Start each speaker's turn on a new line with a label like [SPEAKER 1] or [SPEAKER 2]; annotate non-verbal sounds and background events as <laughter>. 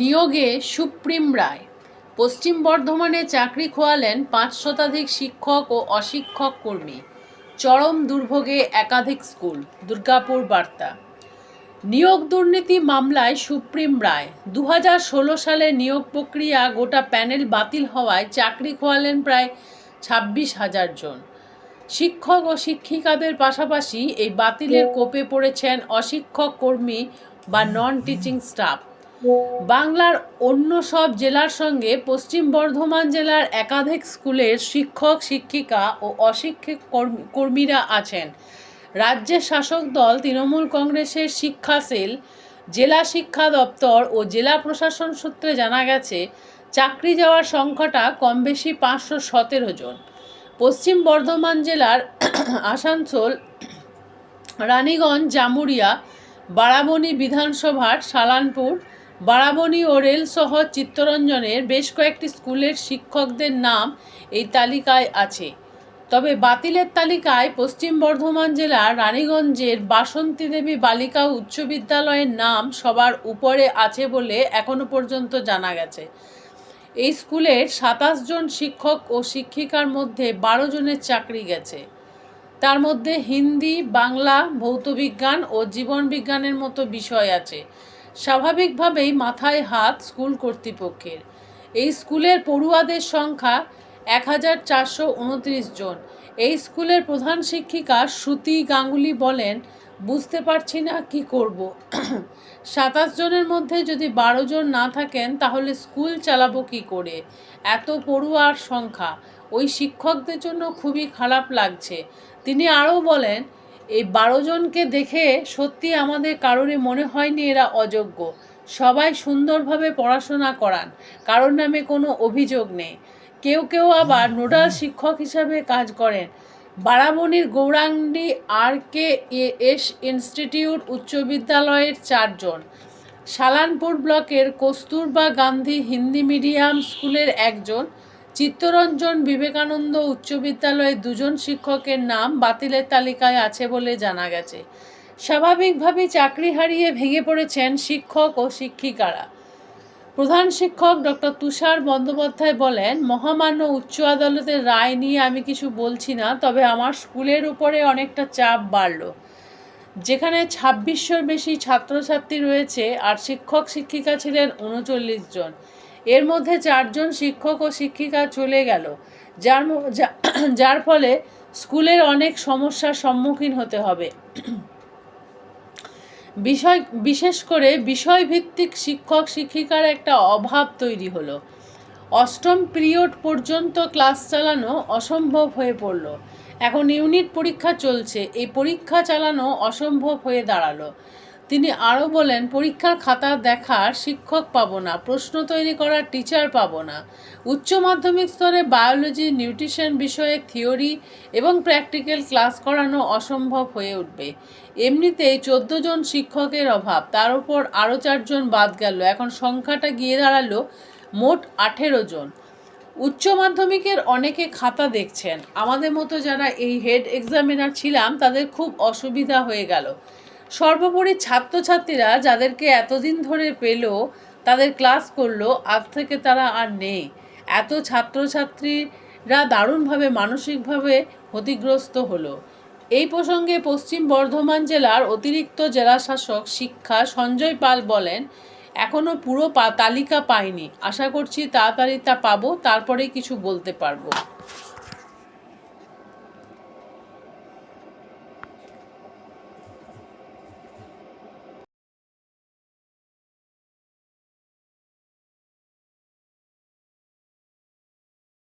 [SPEAKER 1] নিয়োগে সুপ্রিম রায়। পশ্চিম বর্ধমানে চাকরি খোয়ালেন পাঁচ শতাধিক শিক্ষক ও অশিক্ষক কর্মী। চরম দুর্ভোগে একাধিক স্কুল। দুর্গাপুর বার্তা। নিয়োগ দুর্নীতি মামলায় সুপ্রিম রায়। দু সালে নিয়োগ প্রক্রিয়া গোটা প্যানেল বাতিল হওয়ায় চাকরি খোয়ালেন প্রায় ছাব্বিশ হাজার জন। শিক্ষক ও শিক্ষিকাদের পাশাপাশি এই বাতিলের কোপে পড়েছেন অশিক্ষক কর্মী বা নন টিচিং স্টাফ বাংলার অন্য সব জেলার সঙ্গে পশ্চিম বর্ধমান জেলার একাধিক স্কুলের শিক্ষক, শিক্ষিকা ও অশিক্ষক কর্মী- কর্মীরা আছেন। রাজ্যের শাসক দল তৃণমূল কংগ্রেসের শিক্ষা সেল, জেলা শিক্ষা দপ্তর ও জেলা প্রশাসন সূত্রে জানা গেছে, চাকরি যাওয়ার সংখ্যাটা কম বেশি পাঁচশো সতেরো জন। পশ্চিম বর্ধমান জেলার আসানসোল, রানীগঞ্জ জামুরিয়া বারাবণী বিধানসভার সালানপুর বারাবণী ও রেলসহ চিত্তরঞ্জনের বেশ কয়েকটি স্কুলের শিক্ষকদের নাম এই তালিকায় আছে। তবে বাতিলের তালিকায় পশ্চিম বর্ধমান জেলার রানীগঞ্জের বাসন্তী দেবী বালিকা উচ্চ বিদ্যালয়ের নাম সবার উপরে আছে বলে এখনও পর্যন্ত জানা গেছে। এই স্কুলের সাতাশ জন শিক্ষক ও শিক্ষিকার মধ্যে বারো জনের চাকরি গেছে। তার মধ্যে হিন্দি, বাংলা ভৌতবিজ্ঞান ও জীবনবিজ্ঞানের মতো বিষয় আছে। স্বাভাবিকভাবেই মাথায় হাত স্কুল কর্তৃপক্ষের। এই স্কুলের পড়ুয়াদের সংখ্যা এক হাজার চারশো উনত্রিশ জন। এই স্কুলের প্রধান শিক্ষিকা শ্রুতি গাঙ্গুলি বলেন, বুঝতে পারছি না কি করব। <clears throat> সাতাশ জনের মধ্যে যদি বারো জন না থাকেন, তাহলে স্কুল চালাবো কি করে? এত পড়ুয়ার সংখ্যা। ওই শিক্ষকদের জন্য খুবই খারাপ লাগছে। তিনি আরও বলেন এই বারো জনকে দেখে সত্যি আমাদের কারোরই মনে হয়নি এরা অযোগ্য। সবাই সুন্দরভাবে পড়াশোনা করান, কারোর নামে কোনো অভিযোগ নেই। কেউ কেউ আবার নোডাল শিক্ষক হিসাবে কাজ করেন। বারাবণীর Gourangi R K S institute উচ্চ বিদ্যালয়ের চারজন। সালানপুর ব্লকের কস্তুরবা গান্ধী হিন্দি মিডিয়াম স্কুলের একজন। চিত্তরঞ্জন বিবেকানন্দ উচ্চ বিদ্যালয়ের দুজন শিক্ষকের নাম বাতিলের তালিকায় আছে বলে জানা গেছে। স্বাভাবিকভাবেই চাকরি হারিয়ে ভেঙে পড়েছেন শিক্ষক ও শিক্ষিকারা। প্রধান শিক্ষক ডক্টর তুষার বন্দ্যোপাধ্যায় বলেন, মহামান্য উচ্চ আদালতের রায় নিয়ে আমি কিছু বলছি না, তবে আমার স্কুলের উপরে অনেকটা চাপ বাড়ল। যেখানে ছাব্বিশশোর বেশি ছাত্রছাত্রী রয়েছে আর শিক্ষক শিক্ষিকা ছিলেন উনচল্লিশ জন। এর মধ্যে চারজন শিক্ষক ও শিক্ষিকা চলে গেল। যার যার ফলে স্কুলের অনেক সমস্যার সম্মুখীন হতে হবে। বিষয়, বিশেষ করে বিষয়ভিত্তিক শিক্ষক, শিক্ষিকার একটা অভাব তৈরি হলো। অষ্টম পিরিয়ড পর্যন্ত ক্লাস চালানো অসম্ভব হয়ে পড়ল। এখন ইউনিট পরীক্ষা চলছে। এই পরীক্ষা চালানো অসম্ভব হয়ে দাঁড়াল। তিনি আরও বলেন, পরীক্ষার খাতা দেখার শিক্ষক পাবো না, প্রশ্ন তৈরি করার টিচার পাবো না। উচ্চ মাধ্যমিক স্তরে বায়োলজি, নিউট্রিশন বিষয়ে থিওরি এবং প্র্যাকটিক্যাল ক্লাস করানো অসম্ভব হয়ে উঠবে। এমনিতেই চোদ্দ জন শিক্ষকের অভাব, তার উপর আরও চারজন বাদ গেল। এখন সংখ্যাটা গিয়ে দাঁড়াল মোট আঠেরো জন। উচ্চ মাধ্যমিকের অনেকে খাতা দেখছেন। আমাদের মতো যারা এই হেড এক্সামিনার ছিলাম, তাদের খুব অসুবিধা হয়ে গেল। সর্বোপরি ছাত্রছাত্রীরা যাদেরকে এতদিন ধরে পেল, তাদের ক্লাস করল, আজ থেকে তারা আর নেই। এত ছাত্রছাত্রীরা দারুণভাবে, মানসিকভাবে ক্ষতিগ্রস্ত হলো। এই প্রসঙ্গে পশ্চিম বর্ধমান জেলার অতিরিক্ত জেলাশাসক শিক্ষা সঞ্জয় পাল বলেন এখনও পুরো তালিকা পাইনি। আশা করছি তাড়াতাড়ি তা পাবো, তারপরেই কিছু বলতে পারব।